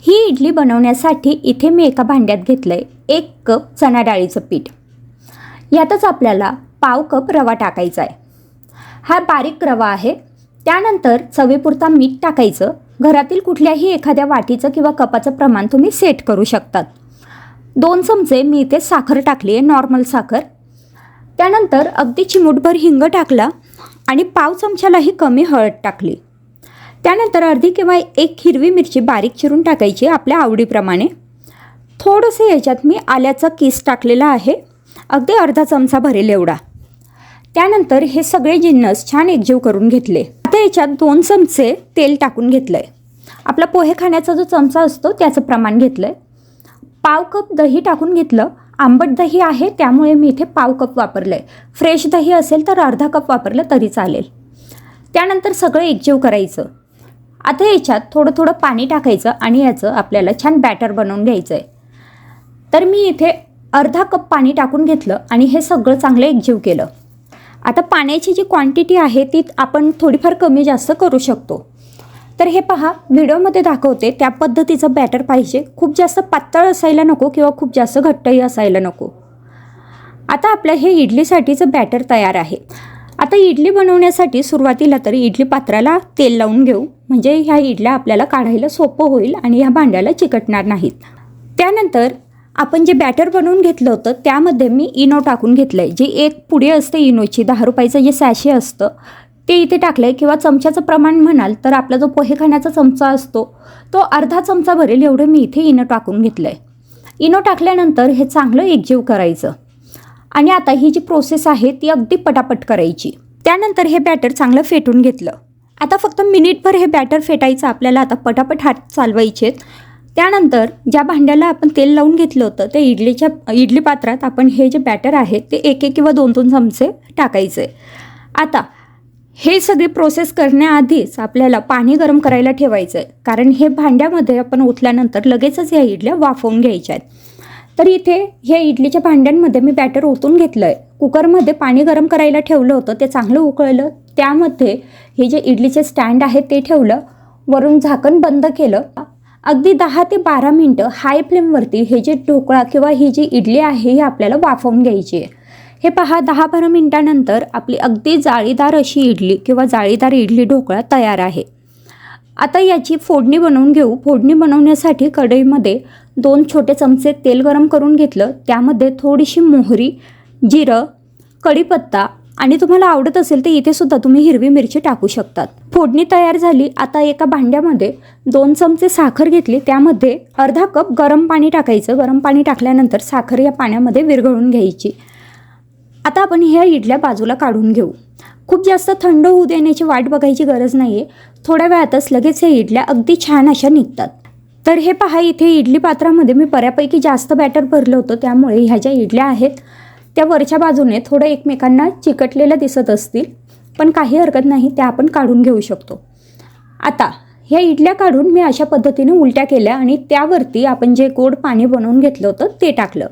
ही इडली बनवण्यासाठी इथे मी एका भांड्यात घेतलं आहे एक कप चणा डाळीचं पीठ. यातच आपल्याला पाव कप रवा टाकायचा आहे. हा बारीक रवा आहे. त्यानंतर चवीपुरता मीठ टाकायचं. घरातील कुठल्याही एखाद्या वाटीचं किंवा कपाचं प्रमाण तुम्ही सेट करू शकतात. दोन चमचे मी इथे साखर टाकली आहे नॉर्मल साखर. त्यानंतर अगदी चिमूटभर हिंग टाकला आणि पाव चमच्यालाही कमी हळद टाकली. त्यानंतर अर्धी किंवा एक हिरवी मिरची बारीक चिरून टाकायची आपल्या आवडीप्रमाणे. थोडंसं याच्यात मी आल्याचा किस टाकलेला आहे. अगदी अर्धा चमचा भरेल एवढा. त्यानंतर हे सगळे जिन्नस छान एकजीव करून घेतले. आता याच्यात दोन चमचे तेल टाकून घेतलं आहे आपला पोहे खाण्याचा जो चमचा असतो त्याचं प्रमाण घेतलं आहे पाव कप दही टाकून घेतलं. आंबट दही आहे त्यामुळे मी इथे पाव कप वापरलं आहे फ्रेश दही असेल तर अर्धा कप वापरलं तरी चालेल. त्यानंतर सगळं एकजीव करायचं. आता याच्यात थोडं थोडं पाणी टाकायचं आणि याचं आपल्याला छान बॅटर बनवून घ्यायचं आहे तर मी इथे अर्धा कप पाणी टाकून घेतलं आणि हे सगळं चांगलं एकजीव केलं. आता पाण्याची जी क्वांटिटी आहे ती आपण थोडीफार कमी जास्त करू शकतो. तर हे पहा व्हिडिओमध्ये दाखवते त्या पद्धतीचं बॅटर पाहिजे. खूप जास्त पातळ असायला नको किंवा खूप जास्त घट्टही असायला नको. आता आपलं हे इडलीसाठीचं बॅटर तयार आहे. आता इडली बनवण्यासाठी सुरुवातीला तरी इडली पात्राला तेल लावून घेऊ. म्हणजे ह्या इडल्या आपल्याला काढायला सोपं होईल आणि ह्या भांड्याला चिकटणार नाहीत. त्यानंतर आपण जे बॅटर बनवून घेतलं होतं त्यामध्ये मी इनो टाकून घेतलं आहे जी एक पुडी असते इनोची दहा रुपयाचं जे सॅशे असतं ते इथे टाकलं आहे किंवा चमच्याचं प्रमाण म्हणाल तर आपला जो पोहे खाण्याचा चमचा असतो तो अर्धा चमचा भरेल. एवढं मी इथे इनो टाकून घेतलं आहे इनो टाकल्यानंतर हे चांगलं एकजीव करायचं. आणि आता ही जी प्रोसेस आहे ती अगदी पटापट करायची. त्यानंतर हे बॅटर चांगलं फेटून घेतलं. आता फक्त मिनिटभर हे बॅटर फेटायचं आपल्याला आता पटापट हात चालवायचे त्यानंतर ज्या भांड्याला आपण तेल लावून घेतलं होतं त्या इडलीच्या इडली पात्रात आपण हे जे बॅटर आहे ते एक एक किंवा दोन दोन चमचे टाकायचे. आता हे सगळी प्रोसेस करण्याआधीच आपल्याला पाणी गरम करायला ठेवायचं आहे कारण हे भांड्यामध्ये आपण ओतल्यानंतर लगेचच या इडल्या वाफवून घ्यायच्या आहेत. तर इथे ह्या इडलीच्या भांड्यांमध्ये मी बॅटर ओतून घेतलं आहे कुकरमध्ये पाणी गरम करायला ठेवलं होतं ते चांगलं उकळलं. त्यामध्ये हे जे इडलीचे स्टँड आहे ते ठेवलं. वरून झाकण बंद केलं. अगदी दहा ते बारा मिनटं हाय फ्लेमवरती हे जे ढोकळा किंवा ही जी इडली आहे ही आपल्याला वाफवून घ्यायची आहे. हे पहा दहा बारा मिनटानंतर आपली अगदी जाळीदार अशी इडली किंवा जाळीदार इडली ढोकळा तयार आहे. आता याची फोडणी बनवून घेऊ. फोडणी बनवण्यासाठी कढईमध्ये दोन छोटे चमचे तेल गरम करून घेतलं. त्यामध्ये थोडीशी मोहरी जिरं कढीपत्ता आणि तुम्हाला आवडत असेल तर इथे सुद्धा तुम्ही हिरवी मिरची टाकू शकतात. फोडणी तयार झाली. आता एका भांड्यामध्ये दोन चमचे साखर घेतली. त्यामध्ये अर्धा कप गरम पाणी टाकायचं. गरम पाणी टाकल्यानंतर साखर या पाण्यामध्ये विरघळून घ्यायची. आता आपण ह्या इडल्या बाजूला काढून घेऊ. खूप जास्त थंड होऊ देण्याची वाट बघायची गरज नाही आहे थोड्या वेळातच लगेच ह्या इडल्या अगदी छान अशा निघतात. तर हे पहा इथे इडली पात्रामध्ये मी बऱ्यापैकी जास्त बॅटर भरलं होतं त्यामुळे ह्या ज्या इडल्या आहेत त्या वरच्या बाजूने थोडं एकमेकांना चिकटलेल्या दिसत असतील पण काही हरकत नाही त्या आपण काढून घेऊ शकतो. आता ह्या इडल्या काढून मी अशा पद्धतीने उलट्या केल्या आणि त्यावरती आपण जे गोड पाणी बनवून घेतलं होतं ते टाकलं.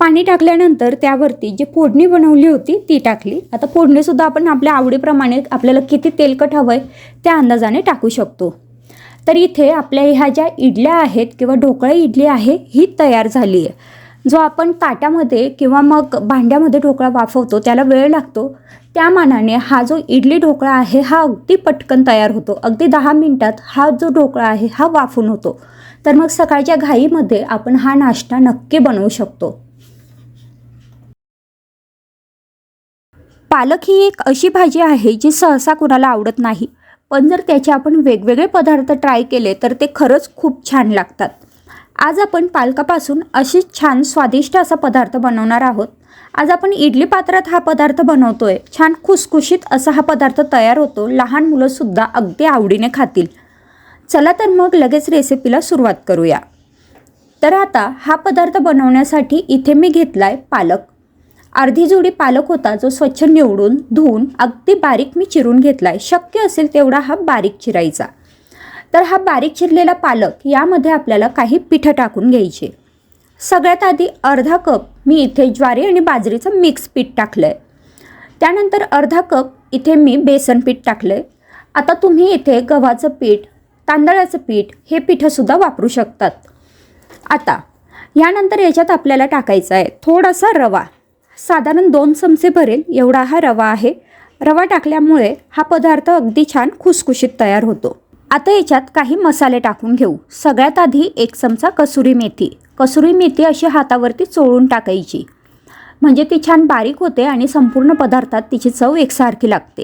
पाणी टाकल्यानंतर त्यावरती जी फोडणी बनवली होती ती टाकली. आता फोडणीसुद्धा आपण आपल्या आवडीप्रमाणे आपल्याला किती तेलकट हवं आहे त्या अंदाजाने टाकू शकतो. तर इथे आपल्या ह्या ज्या इडल्या आहेत किंवा ढोकळा इडली आहे ही तयार झाली आहे. जो आपण ताटामध्ये किंवा मग भांड्यामध्ये ढोकळा वाफवतो त्याला वेळ लागतो. त्या मानाने हा जो इडली ढोकळा आहे हा अगदी पटकन तयार होतो. अगदी दहा मिनटात हा जो ढोकळा आहे हा वाफून होतो. तर मग सकाळच्या घाईमध्ये आपण हा नाश्ता नक्की बनवू शकतो. पालक ही एक अशी भाजी आहे जी सहसा कुणाला आवडत नाही. पण जर त्याचे आपण वेगवेगळे पदार्थ ट्राय केले तर ते खरंच खूप छान लागतात. आज आपण पालकापासून अशीच छान स्वादिष्ट असा पदार्थ बनवणार आहोत. आज आपण इडली पात्रात हा पदार्थ बनवतोय. छान खुसखुशीत असा हा पदार्थ तयार होतो. लहान मुलंसुद्धा अगदी आवडीने खातील. चला तर मग लगेच रेसिपीला सुरुवात करूया. तर आता हा पदार्थ बनवण्यासाठी इथे मी घेतला आहे पालक. अर्धी जोडी पालक होता जो स्वच्छ निवडून धुवून अगदी बारीक मी चिरून घेतला आहे शक्य असेल तेवढा हा बारीक चिरायचा. तर हा बारीक चिरलेला पालक यामध्ये आपल्याला काही पिठं टाकून घ्यायचे. सगळ्यात आधी अर्धा कप मी इथे ज्वारी आणि बाजरीचं मिक्स पीठ टाकलं आहे त्यानंतर अर्धा कप इथे मी बेसन पीठ टाकलं आहे आता तुम्ही इथे गव्हाचं पीठ तांदळाचं पीठ हे पिठंसुद्धा वापरू शकतात. आता यानंतर याच्यात आपल्याला टाकायचं आहे थोडासा रवा. साधारण दोन चमचे भरेल एवढा हा रवा आहे. रवा टाकल्यामुळे हा पदार्थ अगदी छान खुसखुशीत तयार होतो. आता याच्यात काही मसाले टाकून घेऊ. सगळ्यात आधी एक चमचा कसुरी मेथी. कसुरी मेथी अशी हातावरती चोळून टाकायची. म्हणजे ती छान बारीक होते आणि संपूर्ण पदार्थात तिची चव एकसारखी लागते.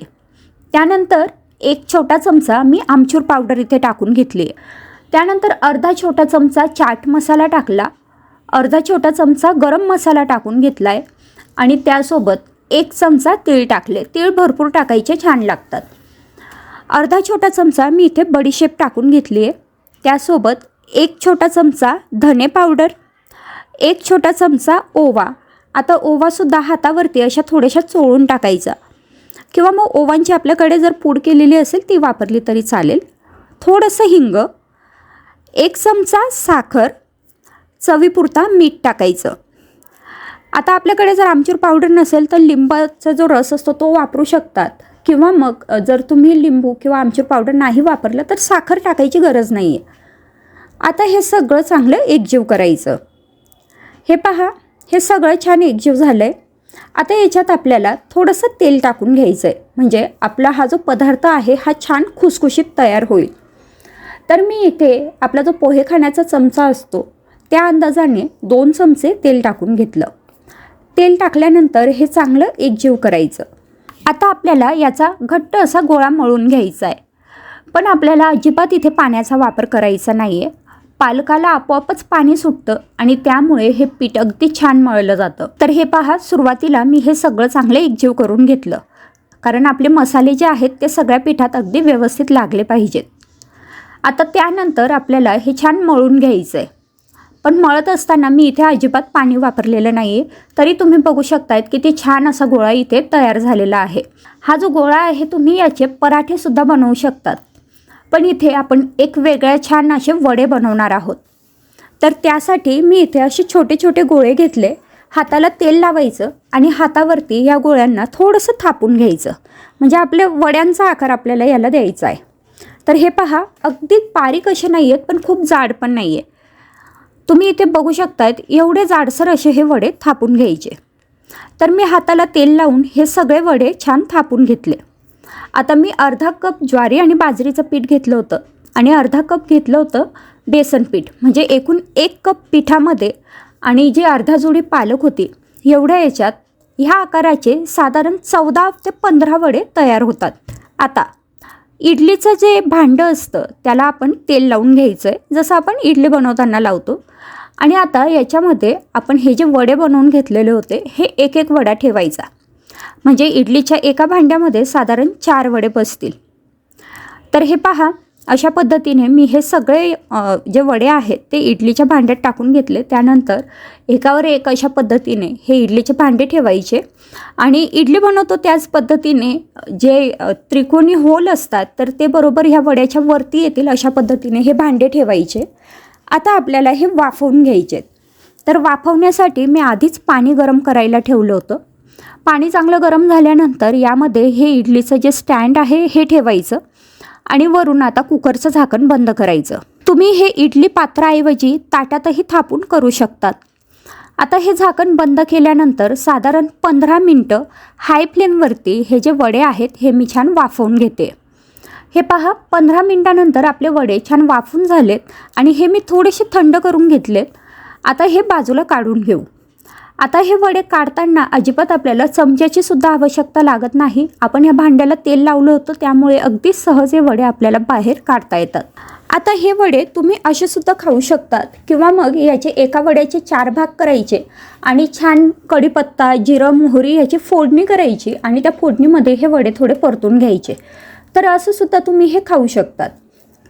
त्यानंतर एक छोटा चमचा मी आमचूर पावडर इथे टाकून घेतली. त्यानंतर अर्धा छोटा चमचा चाट मसाला टाकला. अर्धा छोटा चमचा गरम मसाला टाकून घेतला आहे आणि त्यासोबत एक चमचा तीळ टाकले. तीळ भरपूर टाकायचे छान लागतात. अर्धा छोटा चमचा मी इथे बडीशेप टाकून घेतली आहे. त्यासोबत एक छोटा चमचा धने पावडर एक छोटा चमचा ओवा. आता ओवासुद्धा हातावरती अशा थोड्याशा चोळून टाकायचा. किंवा मग ओवांची आपल्याकडे जर पूड केलेली असेल ती वापरली तरी चालेल. थोडंसं हिंग एक चमचा साखर चवीपुरता मीठ टाकायचं. आता आपल्याकडे जर आमचूर पावडर नसेल तर लिंबाचा जो रस असतो तो वापरू शकतात. किंवा मग जर तुम्ही लिंबू किंवा आमचूर पावडर नाही वापरलं तर साखर टाकायची गरज नाही आहे आता हे सगळं चांगलं एकजीव करायचं. हे पहा हे सगळं छान एकजीव झालं आहे आता याच्यात आपल्याला थोडंसं तेल टाकून घ्यायचं आहे म्हणजे आपला हा जो पदार्थ आहे हा छान खुसखुशीत तयार होईल. तर मी इथे आपला जो पोहे खाण्याचा चमचा असतो त्या अंदाजाने दोन चमचे तेल टाकून घेतलं. तेल टाकल्यानंतर हे चांगलं एकजीव करायचं. आता आपल्याला याचा घट्ट असा गोळा मळून घ्यायचा आहे. पण आपल्याला अजिबात इथे पाण्याचा वापर करायचा नाही आहे पालकाला आपोआपच पाणी सुटतं आणि त्यामुळे हे पीठ अगदी छान मळलं जातं. तर हे पहा सुरुवातीला मी हे सगळं चांगलं एकजीव करून घेतलं. कारण आपले मसाले जे आहेत ते सगळ्या पिठात अगदी व्यवस्थित लागले पाहिजेत. आता त्यानंतर आपल्याला हे छान मळून घ्यायचं आहे पण मळत असताना मी इथे अजिबात पाणी वापरलेलं नाही आहे तरी तुम्ही बघू शकतायत की ते छान असा गोळा इथे तयार झालेला आहे. हा जो गोळा आहे तुम्ही याचे पराठेसुद्धा बनवू शकतात. पण इथे आपण एक वेगळ्या छान असे वडे बनवणार आहोत. तर त्यासाठी मी इथे असे छोटे छोटे गोळे घेतले. हाताला तेल लावायचं आणि हातावरती या गोळ्यांना थोडंसं थापून घ्यायचं. म्हणजे आपल्या वड्यांचा आकार आपल्याला याला द्यायचा आहे. तर हे पहा अगदी बारीक असे नाही आहेत पण खूप जाड पण नाही आहे तुम्ही इथे बघू शकतायत एवढे जाडसर असे हे वडे थापून घ्यायचे. तर मी हाताला तेल लावून हे सगळे वडे छान थापून घेतले. आता मी अर्धा कप ज्वारी आणि बाजरीचं पीठ घेतलं होतं आणि अर्धा कप घेतलं होतं बेसन पीठ म्हणजे एकूण एक कप पिठामध्ये आणि जी अर्धा जोडी पालक होती एवढ्या याच्यात ह्या आकाराचे साधारण चौदा ते पंधरा वडे तयार होतात. आता इडलीचं जे भांडं असतं त्याला आपण तेल लावून घ्यायचं आहे जसं आपण इडली बनवताना लावतो आणि आता याच्यामध्ये आपण हे जे वडे बनवून घेतलेले होते हे एक एक वडा ठेवायचा. म्हणजे इडलीच्या एका भांड्यामध्ये साधारण चार वडे बसतील. तर हे पहा अशा पद्धतीने मी हे सगळे जे वडे आहेत ते इडलीच्या भांड्यात टाकून घेतले. त्यानंतर एकावर एक अशा पद्धतीने हे इडलीचे भांडे ठेवायचे. आणि इडली बनवतो त्याच पद्धतीने जे त्रिकोणी होल असतात तर ते बरोबर ह्या वड्याच्या वरती येतील अशा पद्धतीने हे भांडे ठेवायचे. आता आपल्याला हे वाफवून घ्यायचे तर वाफवण्यासाठी मी आधीच पाणी गरम करायला ठेवलं होतं. पाणी चांगलं गरम झाल्यानंतर यामध्ये हे इडलीचं जे स्टँड आहे हे ठेवायचं आणि वरून आता कुकरचं झाकण बंद करायचं. तुम्ही हे इडली पात्राऐवजी ताटातही थापून करू शकतात. आता हे झाकण बंद केल्यानंतर साधारण पंधरा मिनटं हाय फ्लेमवरती हे जे वडे आहेत हे मी छान वाफवून घेते. हे पहा पंधरा मिनटानंतर आपले वडे छान वाफून झालेत आणि हे मी थोडेसे थंड करून घेतलेत. आता हे बाजूला काढून घेऊ. आता हे वडे काढताना अजिबात आपल्याला चमच्याची सुद्धा आवश्यकता लागत नाही. आपण ह्या भांड्याला तेल लावलं होतं त्यामुळे अगदी सहज हे वडे आपल्याला बाहेर काढता येतात. आता हे वडे तुम्ही असे सुद्धा खाऊ शकतात किंवा मग याचे एका वड्याचे चार भाग करायचे आणि छान कढीपत्ता जिरं मोहरी याची फोडणी करायची आणि त्या फोडणीमध्ये हे वडे थोडे परतून घ्यायचे. तर असं सुद्धा तुम्ही हे खाऊ शकतात.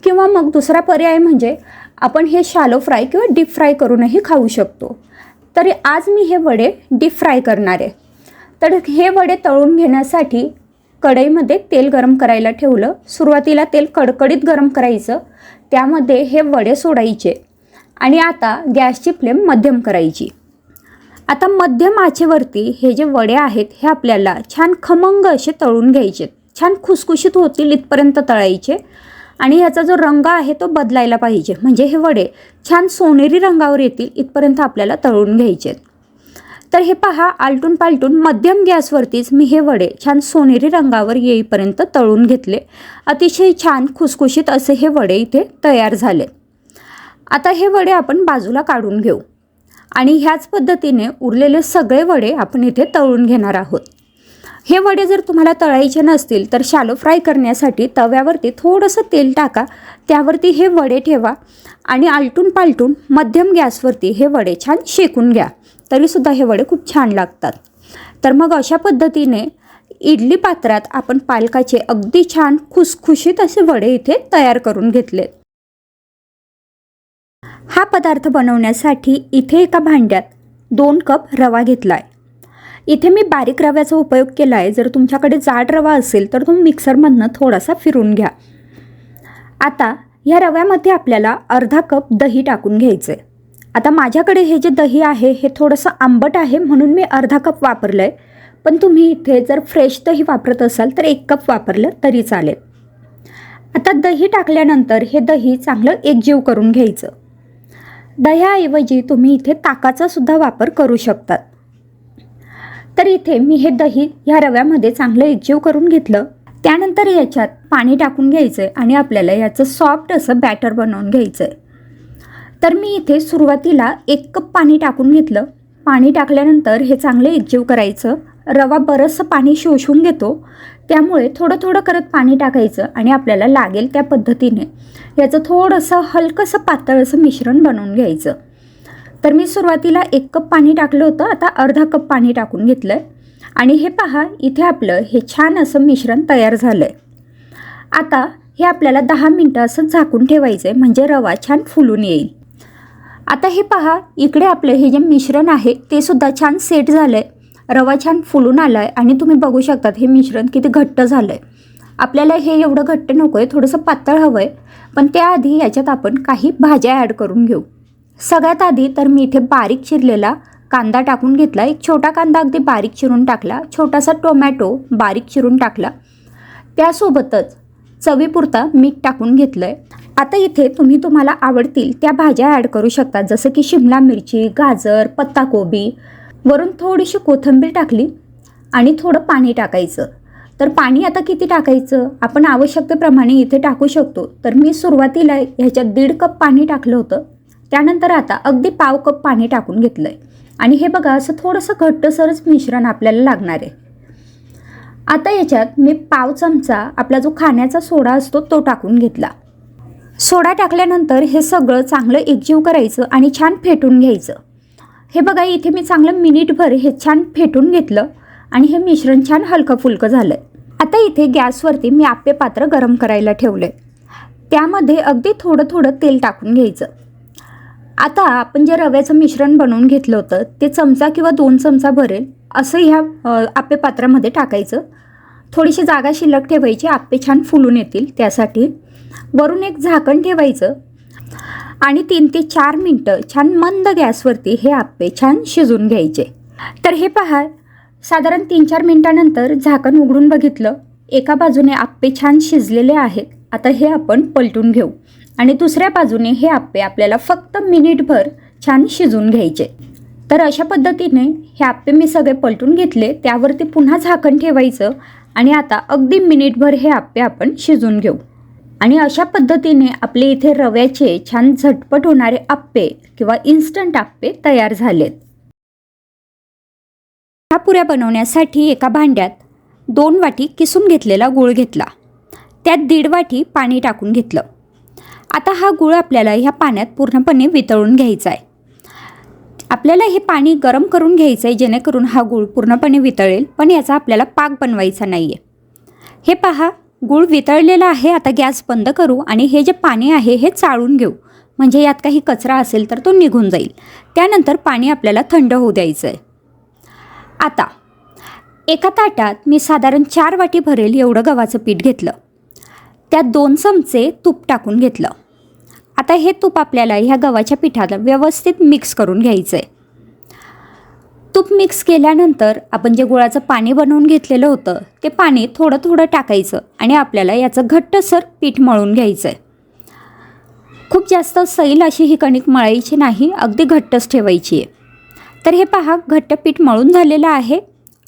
किंवा मग दुसरा पर्याय म्हणजे आपण हे शालो फ्राय किंवा डीप फ्राय करूनही खाऊ शकतो. तरी आज मी हे वडे डीप फ्राय करणार आहे. तर हे वडे तळून घेण्यासाठी कढईमध्ये तेल गरम करायला ठेवलं. सुरुवातीला तेल कडकडीत गरम करायचं. त्यामध्ये हे वडे सोडायचे. आणि आता गॅसची फ्लेम मध्यम करायची. आता मध्यम आचेवरती हे जे वडे आहेत हे आपल्याला छान खमंग असे तळून घ्यायचे छान खुसखुशीत होतील इथपर्यंत तळायचे आणि ह्याचा जो रंग आहे तो बदलायला पाहिजे. म्हणजे हे वडे छान सोनेरी रंगावर येतील इथपर्यंत आपल्याला तळून घ्यायचे. तर हे पहा आलटून पालटून मध्यम गॅसवरतीच मी हे वडे छान सोनेरी रंगावर येईपर्यंत तळून घेतले. अतिशय छान खुसखुशीत असे हे वडे इथे तयार झाले. आता हे वडे आपण बाजूला काढून घेऊ. आणि ह्याच पद्धतीने उरलेले सगळे वडे आपण इथे तळून घेणार आहोत. हे वडे जर तुम्हाला तळायचे नसतील तर शालो फ्राय करण्यासाठी तव्यावरती थोडंसं तेल टाका. त्यावरती हे वडे ठेवा आणि आलटून पालटून मध्यम गॅसवरती हे वडे छान शेकून घ्या. तरीसुद्धा हे वडे खूप छान लागतात. तर मग अशा पद्धतीने इडली पात्रात आपण पालकाचे अगदी छान खुसखुशीत असे वडे इथे तयार करून घेतले हा पदार्थ बनवण्यासाठी इथे एका भांड्यात दोन कप रवा घेतला आहे इथे मी बारीक रव्याचा उपयोग केला आहे जर तुमच्याकडे जाड रवा असेल तर तुम्ही मिक्सरमधनं थोडासा फिरून घ्या. आता ह्या रव्यामध्ये आपल्याला अर्धा कप दही टाकून घ्यायचं आहे आता माझ्याकडे हे जे दही आहे हे थोडंसं आंबट आहे म्हणून मी अर्धा कप वापरलं आहे पण तुम्ही इथे जर फ्रेश दही वापरत असाल तर एक कप वापरलं तरी चालेल. आता दही टाकल्यानंतर हे दही चांगलं एकजीव करून घ्यायचं. दह्याऐवजी तुम्ही इथे ताकाचा सुद्धा वापर करू शकतात. तर इथे मी हे दही ह्या रव्यामध्ये चांगलं एकजीव करून घेतलं. त्यानंतर याच्यात पाणी टाकून घ्यायचं आहे आणि आपल्याला याचं सॉफ्ट असं बॅटर बनवून घ्यायचं आहे तर मी इथे सुरुवातीला एक कप पाणी टाकून घेतलं. पाणी टाकल्यानंतर हे चांगलं एकजीव करायचं. रवा बरंचसं पाणी शोषून घेतो. त्यामुळे थोडं थोडं करत पाणी टाकायचं आणि आपल्याला लागेल त्या पद्धतीने. याचं थोडंसं हलकंसं पातळ असं मिश्रण बनवून घ्यायचं. तर मी सुरुवातीला एक कप पाणी टाकलं होतं आता अर्धा कप पाणी टाकून घेतलं आहे आणि हे पहा इथे आपलं हे छान असं मिश्रण तयार झालं आहे आता हे आपल्याला दहा मिनटं असं झाकून ठेवायचं आहे म्हणजे रवा छान फुलून येईल. आता हे पहा इकडे आपलं हे जे मिश्रण आहे ते सुद्धा छान सेट झालं आहे रवा छान फुलून आला आहे आणि तुम्ही बघू शकतात हे मिश्रण किती घट्ट झालं आहे आपल्याला हे एवढं घट्ट नको आहे थोडंसं पातळ हवं आहे पण त्याआधी याच्यात आपण काही भाज्या ॲड करून घेऊ. सगळ्यात आधी तर मी इथे बारीक चिरलेला कांदा टाकून घेतला. एक छोटा कांदा अगदी बारीक चिरून टाकला. छोटासा टोमॅटो बारीक चिरून टाकला. त्यासोबतच चवीपुरता मीठ टाकून घेतलं आहे आता इथे तुम्ही तुम्हाला आवडतील त्या भाज्या ॲड करू शकता. जसं की शिमला मिरची गाजर पत्ताकोबी. वरून थोडीशी कोथिंबीर टाकली आणि थोडं पाणी टाकायचं. तर पाणी आता किती टाकायचं? आपण आवश्यकतेप्रमाणे इथे टाकू शकतो. तर मी सुरुवातीला ह्याच्यात दीड कप पाणी टाकलं होतं. त्यानंतर आता अगदी पाव कप पाणी टाकून घेतलं आहे आणि हे बघा असं थोडंसं घट्टसरच मिश्रण आपल्याला लागणार आहे. आता याच्यात मी पाव चमचा आपला जो खाण्याचा सोडा असतो तो टाकून घेतला. सोडा टाकल्यानंतर हे सगळं चांगलं एकजीव करायचं आणि छान फेटून घ्यायचं. हे बघा इथे मी चांगलं मिनिटभर हे छान फेटून घेतलं आणि हे मिश्रण छान हलकं फुलकं झालं आता इथे गॅसवरती मी आप्पे पात्र गरम करायला ठेवलं आहे त्यामध्ये अगदी थोडं थोडं तेल टाकून घ्यायचं. आता आपण जे रव्याचं मिश्रण बनवून घेतलं होतं ते चमचा किंवा दोन चमचा भरेल असं ह्या आप्पे पात्रामध्ये टाकायचं. थोडीशी जागा शिल्लक ठेवायची आप्पे छान फुलून येतील त्यासाठी. वरून एक झाकण ठेवायचं. आणि तीन ते चार मिनटं छान मंद गॅसवरती हे आप्पे छान शिजून घ्यायचे. तर हे पहा साधारण तीन चार मिनटानंतर झाकण उघडून बघितलं. एका बाजूने आप्पे छान शिजलेले आहेत. आता हे आपण पलटून घेऊ. आणि दुसऱ्या बाजूने हे आप्पे आपल्याला फक्त मिनिटभर छान शिजून घ्यायचे. तर अशा पद्धतीने हे आप्पे मी सगळे पलटून घेतले त्यावरती पुन्हा झाकण ठेवायचं आणि आता अगदी मिनिटभर हे आप्पे आपण शिजून घेऊ. आणि अशा पद्धतीने आपले इथे रव्याचे छान झटपट होणारे आप्पे किंवा इन्स्टंट आप्पे तयार झालेत. ह्या पुऱ्या बनवण्यासाठी एका भांड्यात दोन वाटी किसून घेतलेला गूळ घेतला. त्यात दीड वाटी पाणी टाकून घेतलं. आता हा गूळ आपल्याला ह्या पाण्यात पूर्णपणे वितळून घ्यायचा आहे. आपल्याला हे पाणी गरम करून घ्यायचं आहे जेणेकरून हा गूळ पूर्णपणे वितळेल पण याचा आपल्याला पाक बनवायचा नाही आहे हे पहा गूळ वितळलेला आहे आता गॅस बंद करू आणि हे जे पाणी आहे हे चाळून घेऊ. म्हणजे यात काही कचरा असेल तर तो निघून जाईल. त्यानंतर पाणी आपल्याला थंड होऊ द्यायचं आहे. आता एका ताटात मी साधारण चार वाटी भरेल एवढं गव्हाचं पीठ घेतलं. त्यात दोन चमचे तूप टाकून घेतलं. आता हे तूप आपल्याला ह्या गव्हाच्या पिठाला व्यवस्थित मिक्स करून घ्यायचं आहे तूप मिक्स केल्यानंतर आपण जे गुळाचं पाणी बनवून घेतलेलं होतं ते पाणी थोडं थोडं टाकायचं आणि आपल्याला याचं घट्टसर पीठ मळून घ्यायचं आहे खूप जास्त सैल अशी ही कणिक मळायची नाही अगदी घट्टच ठेवायची आहे. तर हे पहा घट्ट पीठ मळून झालेलं आहे.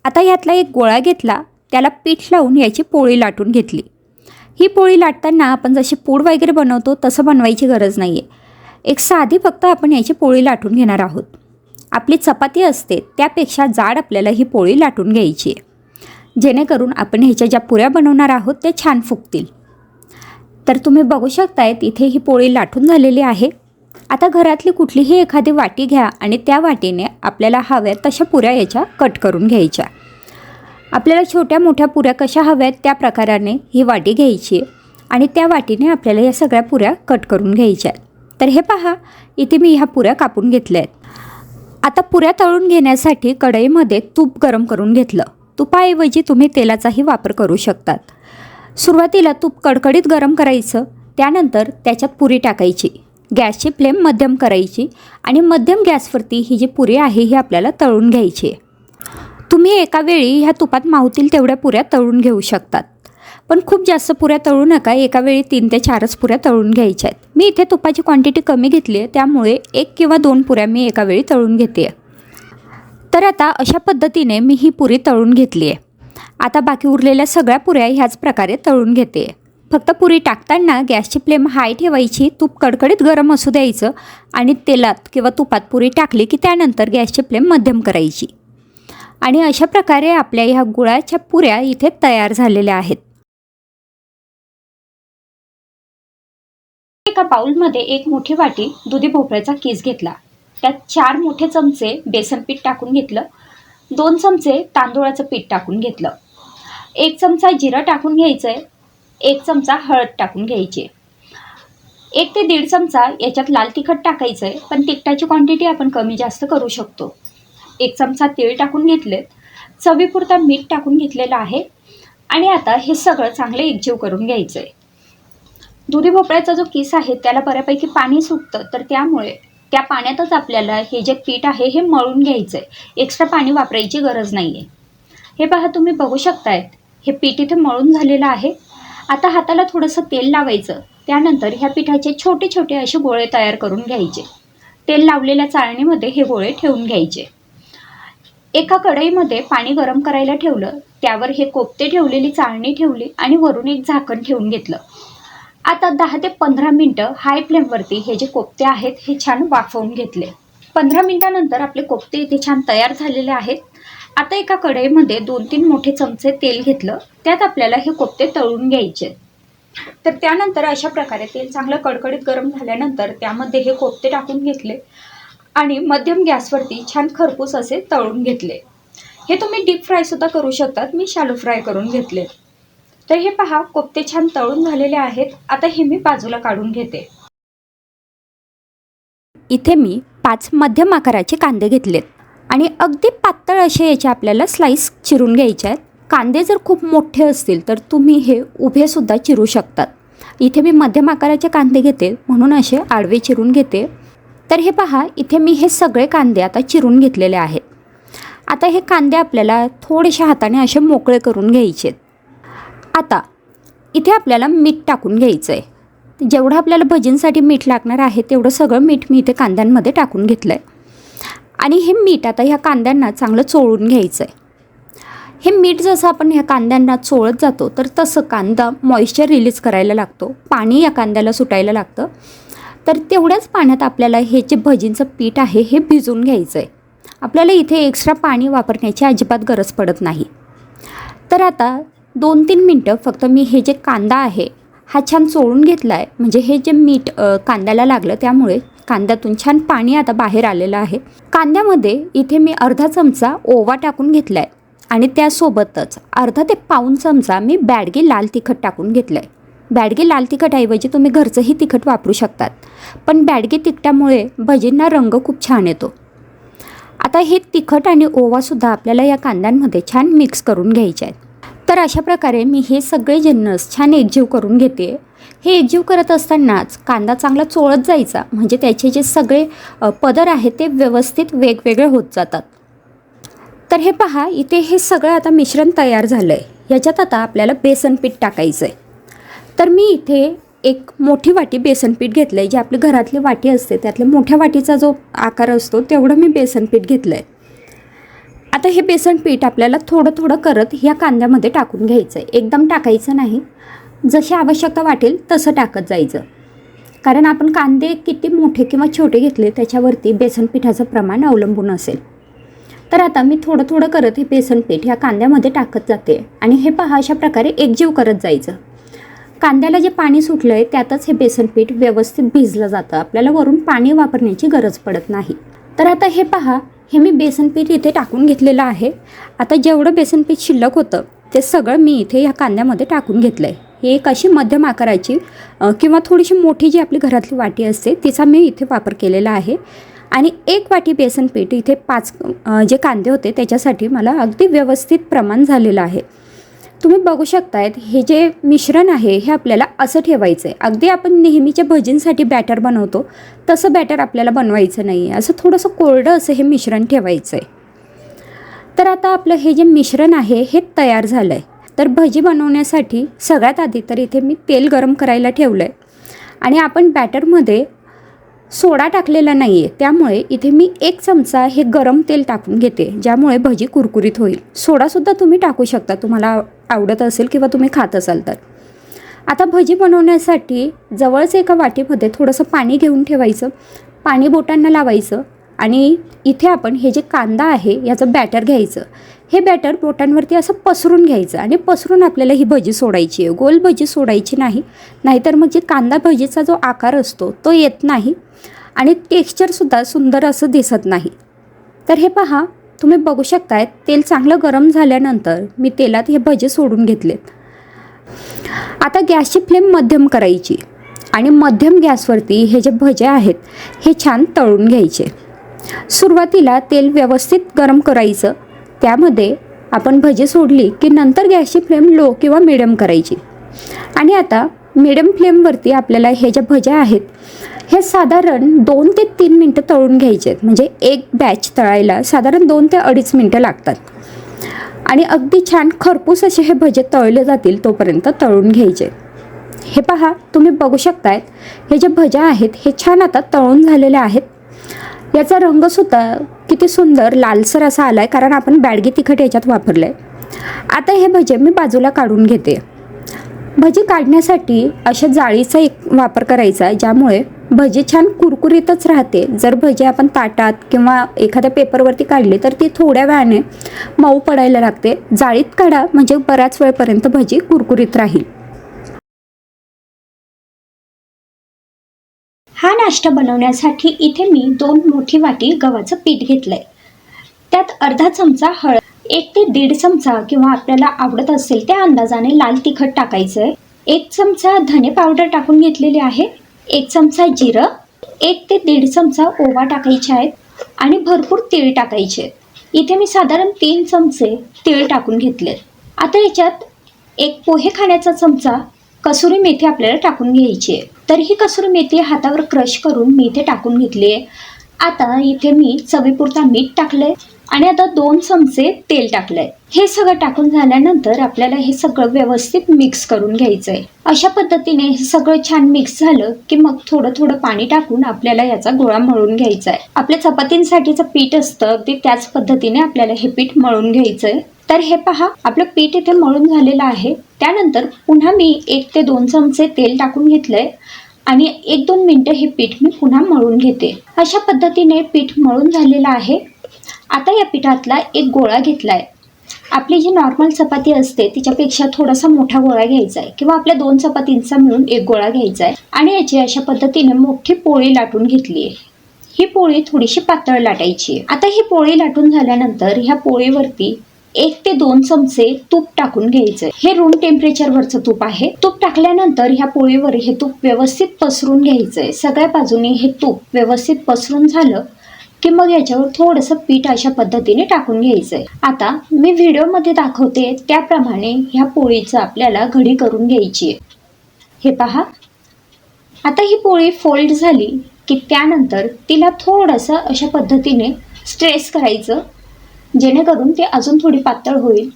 आता यातला एक गोळा घेतला त्याला पीठ लावून याची पोळी लाटून घेतली. ही पोळी लाटताना आपण जशी पूड वगैरे बनवतो तसं बनवायची गरज नाही आहे एक साधी फक्त आपण याची पोळी लाटून घेणार आहोत. आपली चपाती असते त्यापेक्षा जाड आपल्याला ही पोळी लाटून घ्यायची आहे. जेणेकरून आपण ह्याच्या ज्या पुऱ्या बनवणार आहोत त्या छान फुगतील. तर तुम्ही बघू शकतायत इथे ही पोळी लाटून झालेली आहे. आता घरातली कुठलीही एखादी वाटी घ्या आणि त्या वाटीने आपल्याला हव्या तशा पुऱ्या याच्या कट करून घ्यायच्या. आपल्याला छोट्या मोठ्या पुऱ्या कशा हव्यात त्या प्रकाराने ही वाटी घ्यायची आणि त्या वाटीने आपल्याला या सगळ्या पुऱ्या कट करून घ्यायच्या आहेत. तर हे पहा इथे मी ह्या पुऱ्या कापून घेतल्या आहेत. आता पुऱ्या तळून घेण्यासाठी कढईमध्ये तूप गरम करून घेतलं. तुपाऐवजी तुम्ही तेलाचाही वापर करू शकतात. सुरुवातीला तूप कडकडीत गरम करायचं त्यानंतर त्याच्यात पुरी टाकायची गॅसची फ्लेम मध्यम करायची आणि मध्यम गॅसवरती ही जी पुरी आहे ही आपल्याला तळून घ्यायची आहे. तुम्ही एका वेळी ह्या तुपात मावतील तेवढ्या पुऱ्या तळून घेऊ शकतात. पण खूप जास्त पुऱ्या तळू नका एका वेळी तीन ते चारच पुऱ्या तळून घ्यायच्या आहेत. मी इथे तुपाची क्वांटिटी कमी घेतली आहे त्यामुळे एक किंवा दोन पुऱ्या मी एका वेळी तळून घेते तर आता अशा पद्धतीने मी ही पुरी तळून घेतली आहे. आता बाकी उरलेल्या सगळ्या पुऱ्या ह्याच प्रकारे तळून घेते फक्त पुरी टाकताना गॅसची फ्लेम हाय ठेवायची तूप कडकडीत गरम असू द्यायचं आणि तेलात किंवा तुपात पुरी टाकली की त्यानंतर गॅसची फ्लेम मध्यम करायची. आणि अशा प्रकारे आपल्या ह्या गुळाच्या पुऱ्या इथे तयार झालेल्या आहेत. एका बाउलमध्ये एक मोठी वाटी दुधी भोपळ्याचा किस घेतला. त्यात चार मोठे चमचे बेसन पीठ टाकून घेतलं. दोन चमचे तांदूळाचं पीठ टाकून घेतलं. एक चमचा जिरं टाकून घ्यायचं आहे एक चमचा हळद टाकून घ्यायची. एक ते दीड चमचा याच्यात लाल तिखट टाकायचं आहे पण तिखटाची क्वांटिटी आपण कमी जास्त करू शकतो. एक चमचा तेल टाकून घेतलेत. चवीपुरता मीठ टाकून घेतलेलं आहे. आणि आता हे सगळं चांगलं एकजीव करून घ्यायचं आहे दुधी भोपळ्याचा जो किस आहे त्याला बऱ्यापैकी पाणी सुटतं. तर त्यामुळे त्या पाण्यातच आपल्याला हे जे पीठ आहे हे मळून घ्यायचं आहे एक्स्ट्रा पाणी वापरायची गरज नाही आहे हे पहा तुम्ही बघू शकतायत हे पीठ इथे मळून झालेलं आहे. आता हाताला थोडंसं तेल लावायचं. त्यानंतर ह्या पिठाचे छोटे छोटे असे गोळे तयार करून घ्यायचे. तेल लावलेल्या चाळणीमध्ये हे गोळे ठेवून घ्यायचे. एका कढईमध्ये पाणी गरम करायला ठेवलं त्यावर हे कोपते ठेवलेली चाळणी ठेवली आणि वरून एक झाकण ठेवून घेतलं. आता दहा ते पंधरा मिनटं हाय फ्लेमवरती हे जे कोपते आहेत हे छान वाफवून घेतले. पंधरा मिनटानंतर आपले कोपते इथे छान तयार झालेले आहेत. आता एका कढईमध्ये दोन तीन मोठे चमचे तेल घेतलं त्यात आपल्याला हे कोपते तळून घ्यायचे. तर त्यानंतर अशा प्रकारे तेल चांगलं कडकडीत गरम झाल्यानंतर त्यामध्ये हे कोपते टाकून घेतले. आणि मध्यम गॅसवरती छान खरपूस असे तळून घेतले. हे तुम्ही डीप फ्रायसुद्धा करू शकतात. मी शालो फ्राय करून घेतले. तर हे पहा कोफ्ते छान तळून झालेले आहेत. आता हे मी बाजूला काढून घेते. इथे मी पाच मध्यम आकाराचे कांदे घेतलेत. आणि अगदी पातळ असे याचे आपल्याला स्लाईस चिरून घ्यायचे आहेत. कांदे जर खूप मोठे असतील तर तुम्ही हे उभेसुद्धा चिरू शकतात. इथे मी मध्यम आकाराचे कांदे घेते म्हणून असे आडवे चिरून घेते. तर हे पहा इथे मी हे सगळे कांदे आता चिरून घेतलेले आहेत. आता हे कांदे आपल्याला थोडेसे हाताने असे मोकळे करून घ्यायचे आता इथे आपल्याला मीठ टाकून घ्यायचं आहे जेवढं आपल्याला भजींसाठी मीठ लागणार आहे तेवढं सगळं मीठ मी इथे कांद्यांमध्ये टाकून घेतलं आहे आणि हे मीठ आता ह्या कांद्यांना चांगलं चोळून घ्यायचं आहे हे मीठ जसं आपण ह्या कांद्यांना चोळत जातो तर तसं कांदा मॉइश्चर रिलीज करायला लागतो. पाणी या कांद्याला सुटायला लागतं. तर तेवढ्याच पाण्यात आपल्याला हे जे भजींचं पीठ आहे हे भिजून घ्यायचं आहे आपल्याला इथे एक्स्ट्रा पाणी वापरण्याची अजिबात गरज पडत नाही. तर आता दोन तीन मिनटं फक्त मी हे जे कांदा आहे हा छान चोळून घेतला आहे म्हणजे हे जे मीठ कांद्याला लागलं त्यामुळे कांद्यातून छान पाणी आता बाहेर आलेलं आहे. कांद्यामध्ये इथे मी अर्धा चमचा ओवा टाकून घेतला आहे आणि त्यासोबतच अर्धा ते पाऊन चमचा मी बॅडगी लाल तिखट टाकून घेतलं आहे बॅडगे लाल तिखटऐवजी तुम्ही घरचंही तिखट वापरू शकतात. पण बॅडगे तिखटामुळे भजींना रंग खूप छान येतो. आता हे तिखट आणि ओवासुद्धा आपल्याला या कांद्यांमध्ये छान मिक्स करून घ्यायचे आहेत. तर अशा प्रकारे मी हे सगळे जिन्नस छान एकजीव करून घेते. हे एकजीव करत असतानाच कांदा चांगला चोळत जायचा. म्हणजे त्याचे जे सगळे पदर आहेत ते व्यवस्थित वेगवेगळे होत जातात. तर हे पहा इथे हे सगळं आता मिश्रण तयार झालं आहे ह्याच्यात आता आपल्याला बेसन पीठ टाकायचं आहे तर मी इथे एक मोठी वाटी बेसनपीठ घेतलं आहे जी आपली घरातली वाटी असते त्यातल्या मोठ्या वाटीचा जो आकार असतो तेवढं मी बेसनपीठ घेतलं आहे आता हे बेसनपीठ आपल्याला थोडं थोडं करत ह्या कांद्यामध्ये टाकून घ्यायचं आहे एकदम टाकायचं नाही. जशी आवश्यकता वाटेल तसं टाकत जायचं. कारण आपण कांदे किती मोठे किंवा छोटे घेतले त्याच्यावरती बेसन पिठाचं प्रमाण अवलंबून असेल. तर आता मी थोडं थोडं करत हे बेसनपीठ ह्या कांद्यामध्ये टाकत जाते. आणि हे पहा अशा प्रकारे एकजीव करत जायचं. कांद्याला जे पाणी सुटलं आहे त्यातच हे बेसन पीठ व्यवस्थित भिजलं जातं. आपल्याला वरून पाणी वापरण्याची गरज पडत नाही. तर आता हे पहा हे मी बेसन पीठ इथे टाकून घेतलेलं आहे. आता जेवढं बेसन पीठ शिल्लक होतं ते सगळं मी इथे ह्या कांद्यामध्ये टाकून घेतलं आहे ही एक अशी मध्यम आकाराची किंवा थोडीशी मोठी जी आपली घरातली वाटी असते तिचा मी इथे वापर केलेला आहे. आणि एक वाटी बेसन पीठ इथे पाच जे कांदे होते त्याच्यासाठी मला अगदी व्यवस्थित प्रमाण झालेलं आहे. तुम्ही बघू शकतायत हे जे मिश्रण आहे हे आपल्याला असं ठेवायचं आहे अगदी आपण नेहमीच्या भजींसाठी बॅटर बनवतो तसं बॅटर आपल्याला बनवायचं नाही आहे असं थोडंसं कोरडं असं हे मिश्रण ठेवायचं आहे तर आता आपलं हे जे मिश्रण आहे हे तयार झालं आहे तर भजी बनवण्यासाठी सगळ्यात आधी तर इथे मी तेल गरम करायला ठेवलं आहे आणि आपण बॅटरमध्ये सोडा टाकलेला नाही आहे त्यामुळे इथे मी एक चमचा हे गरम तेल टाकून घेते ज्यामुळे भजी कुरकुरीत होईल. सोडासुद्धा तुम्ही टाकू शकता तुम्हाला आवडत असेल किंवा तुम्ही खात असाल तर. आता भजी बनवण्यासाठी जवळच एका वाटीमध्ये थोडंसं पाणी घेऊन ठेवायचं. पाणी बोटांना लावायचं. आणि इथे आपण हे जे कांदा आहे याचं बॅटर घ्यायचं. हे बॅटर बोटांवरती असं पसरून घ्यायचं आणि पसरून आपल्याला ही भजी सोडायची आहे. गोल भजी सोडायची नाही. नाहीतर मग जे कांदा भजीचा जो आकार असतो तो येत नाही आणि टेक्स्चरसुद्धा सुंदर असं दिसत नाही. तर हे पहा तुम्ही बघू शकताय तेल चांगलं गरम झाल्यानंतर मी तेलात हे भजे सोडून घेतलेत. आता गॅसची फ्लेम मध्यम करायची आणि मध्यम गॅसवरती हे जे भजे आहेत हे छान तळून घ्यायचे. सुरुवातीला तेल व्यवस्थित गरम करायचं. त्यामध्ये आपण भजी सोडली की नंतर गॅसची फ्लेम लो किंवा मिडियम करायची. आणि आता मिडियम फ्लेमवरती आपल्याला हे ज्या भज्या आहेत हे साधारण दोन ते तीन मिनटं तळून घ्यायचे. आहेत म्हणजे एक बॅच तळायला साधारण दोन ते अडीच मिनटं लागतात. आणि अगदी छान खरपूस असे हे भजे तळले जातील तोपर्यंत तळून घ्यायचे. हे पहा तुम्ही बघू शकतायत हे जे भज्या आहेत हे छान आता तळून झालेले आहेत. याचा रंगसुद्धा किती सुंदर लालसर असा आला आहे कारण आपण बॅडगी तिखट याच्यात वापरलं आहे आता हे भजे मी बाजूला काढून घेते. भजी काढण्यासाठी अशा जाळीचा एक वापर करायचा ज्यामुळे भजी छान कुरकुरीतच राहते. जर भजी आपण ताटात किंवा एखाद्या पेपरवरती काढली तर ती थोड्या वेळाने मऊ पडायला लागते. जाळीत काढा म्हणजे बऱ्याच वेळपर्यंत भजी कुरकुरीत राहील. हा नाश्ता बनवण्यासाठी इथे मी दोन मोठी वाटी गव्हाचं पीठ घेतलंय. त्यात अर्धा चमचा हळद एक ते दीड चमचा किंवा आपल्याला आवडत असेल त्या अंदाजाने लाल तिखट टाकायचं आहे एक चमचा धने पावडर टाकून घेतलेली आहे एक चमचा जिरं एक ते दीड चमचा ओवा टाकायचे आहेत आणि भरपूर तीळ टाकायचे. इथे मी साधारण तीन चमचे तीळ टाकून घेतले आता याच्यात एक पोहे खाण्याचा चमचा कसुरी मेथी आपल्याला टाकून घ्यायची आहे. तर ही कसुरी मेथी हातावर क्रश करून मी इथे टाकून घेतली आहे. आता इथे मी चवीपुरता मीठ टाकलंय आणि आता दोन चमचे तेल टाकलंय. हे सगळं टाकून झाल्यानंतर आपल्याला हे सगळं व्यवस्थित मिक्स करून घ्यायचं आहे अशा पद्धतीने हे सगळं छान मिक्स झालं की मग थोडं थोडं पाणी टाकून आपल्याला याचा गोळा मळून घ्यायचा आहे आपल्या चपातींसाठीचं पीठ असतं अगदी त्याच पद्धतीने आपल्याला हे पीठ मळून घ्यायचं आहे तर हे पहा आपलं पीठ इथे मळून झालेलं आहे. त्यानंतर पुन्हा मी एक ते दोन चमचे तेल टाकून घेतलंय आणि एक दोन मिनटं हे पीठ मी पुन्हा मळून घेते. अशा पद्धतीने पीठ मळून झालेलं आहे. आता या पिठातला एक गोळा घेतलाय. आपली जी नॉर्मल चपाती असते तिच्यापेक्षा थोडासा मोठा गोळा घ्यायचा आहे किंवा आपल्या दोन चपातींचा मिळून एक गोळा घ्यायचा आहे आणि याची अशा पद्धतीने मोठी पोळी लाटून घेतली आहे. ही पोळी थोडीशी पातळ लाटायची आहे. आता ही पोळी लाटून झाल्यानंतर ह्या पोळीवरती एक ते दोन चमचे तूप टाकून घ्यायचंय. हे रूम टेम्परेचरवरचं तूप आहे. तूप टाकल्यानंतर ह्या पोळीवर हे तूप व्यवस्थित पसरून घ्यायचंय. सगळ्या बाजूने हे तूप व्यवस्थित पसरून झालं की मग याच्यावर थोडंसं पीठ अशा पद्धतीने टाकून घ्यायचंय. आता मी व्हिडिओमध्ये दाखवते त्याप्रमाणे ह्या पोळीचं आपल्याला घडी करून घ्यायची आहे. हे पहा. आता ही पोळी फोल्ड झाली की त्यानंतर तिला थोडंसं अशा पद्धतीने स्ट्रेस करायचं. जेणेकरून ते अजून थोडी पातळ होईल.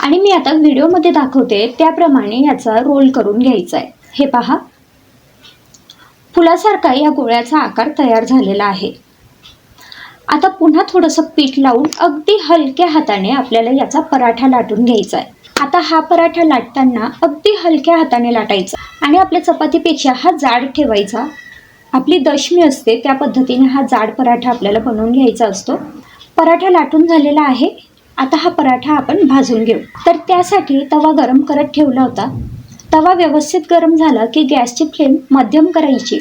आणि मी आता व्हिडिओमध्ये दाखवते त्याप्रमाणे याचा रोल करून घ्यायचा आहे हे पहा. फुलासारखा या गोळ्याचा आकार तयार झालेला आहे. आता पुन्हा थोडंसं पीठ लावून अगदी हलक्या हाताने आपल्याला याचा पराठा लाटून घ्यायचा आहे आता हा पराठा लाटताना अगदी हलक्या हाताने लाटायचा. आणि आपल्या चपातीपेक्षा हा जाड ठेवायचा. आपली दशमी असते त्या पद्धतीने हा जाड पराठा आपल्याला बनवून घ्यायचा असतो. पराठा लाटून झालेला आहे. आता हा पराठा आपण भाजून घेऊ. तर त्यासाठी तवा गरम करत ठेवला होता. तवा व्यवस्थित गरम झाला की गॅसची फ्लेम मध्यम करायची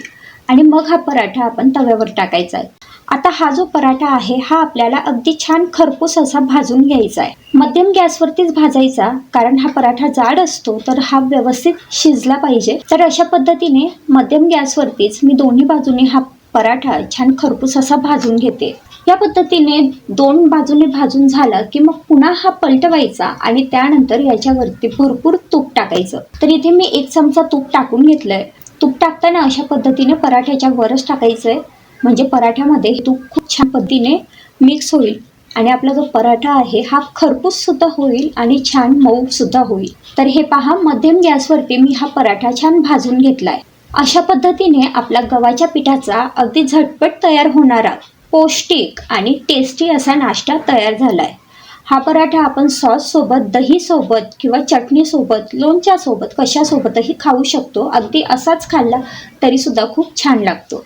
आणि मग हा पराठा आपण तव्यावर टाकायचा आहे. आता हा जो पराठा आहे हा आपल्याला अगदी छान खरपूस असा भाजून घ्यायचा आहे. मध्यम गॅसवरतीच भाजायचा कारण हा पराठा जाड असतो तर हा व्यवस्थित शिजला पाहिजे. तर अशा पद्धतीने मध्यम गॅसवरतीच मी दोन्ही बाजूने हा पराठा छान खरपूस असा भाजून घेते. या पद्धतीने दोन बाजूने भाजून झालं की मग पुन्हा हा पलटवायचा आणि त्यानंतर याच्यावरती भरपूर तूप टाकायचं. तर इथे मी एक चमचा तूप टाकून घेतलंय. तूप टाकताना अशा पद्धतीने पराठ्याच्या वरच टाकायचंय. म्हणजे पराठ्यामध्ये तूप खूप छान पद्धतीने मिक्स होईल आणि आपला जो पराठा आहे हा खरपूस सुद्धा होईल आणि छान मऊ सुद्धा होईल. तर हे पहा मध्यम गॅसवरती मी हा पराठा छान भाजून घेतलाय. अशा पद्धतीने आपला गव्हाच्या पिठाचा अगदी झटपट तयार होणारा पौष्टिक आणि टेस्टी असा नाश्ता तयार झाला आहे हा पराठा आपण सॉससोबत दहीसोबत किंवा चटणीसोबत लोणच्यासोबत कशासोबतही खाऊ शकतो. अगदी असाच खाल्ला तरीसुद्धा खूप छान लागतो.